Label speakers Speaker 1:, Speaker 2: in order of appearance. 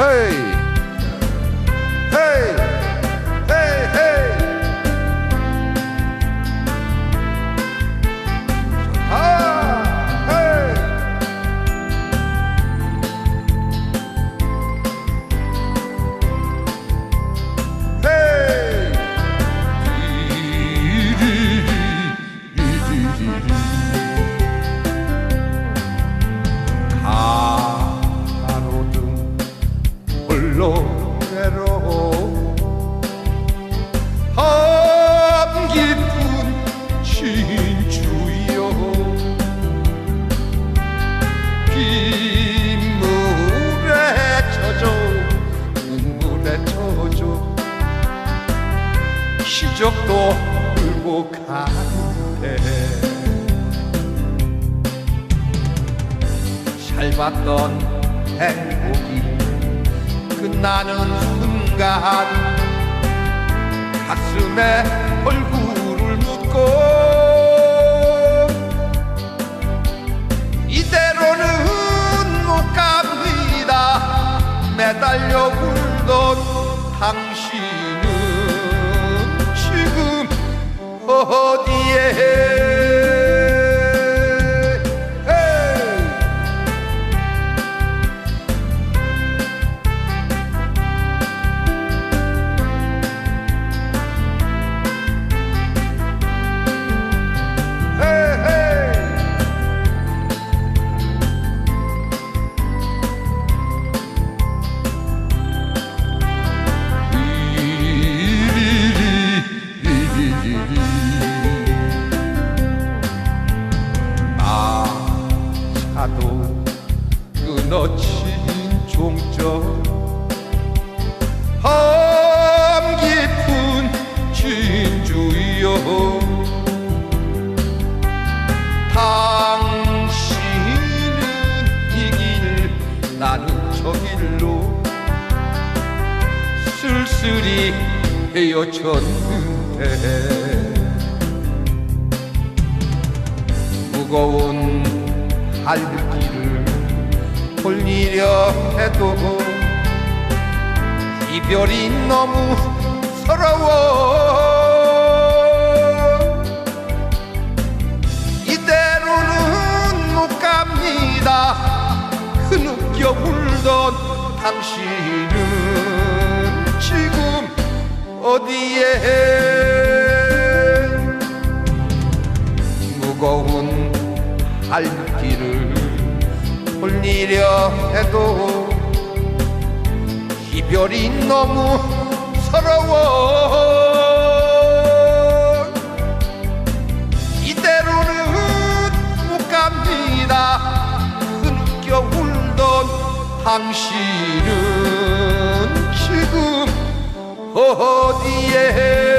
Speaker 1: 헤이 헤이 헤이 헤이 좋다 홀로 외로워. 함 깊은 진주여 빗물에 젖어 눈물에 젖어 시적도 울고 가는데. 잘 봤던 행복이 끝나는 순간 가슴에 얼굴을 묻고 이대로는 못 갑니다. 매달려 울던 당신은 지금 어디에 아차도 끊어진 종점 함 깊은 진주여 당신은 이길 나는 저 길로 쓸쓸히 헤어졌는데 무거운 할길을 돌리려 해도 이별이 너무 서러워. 이대로는 못 갑니다. 흐느껴 울던 당신은 지금 어디에 할길을 돌리려 해도 이별이 너무 서러워. 이대로는 못 갑니다. 흐느껴 울던 당신은 지금 어디에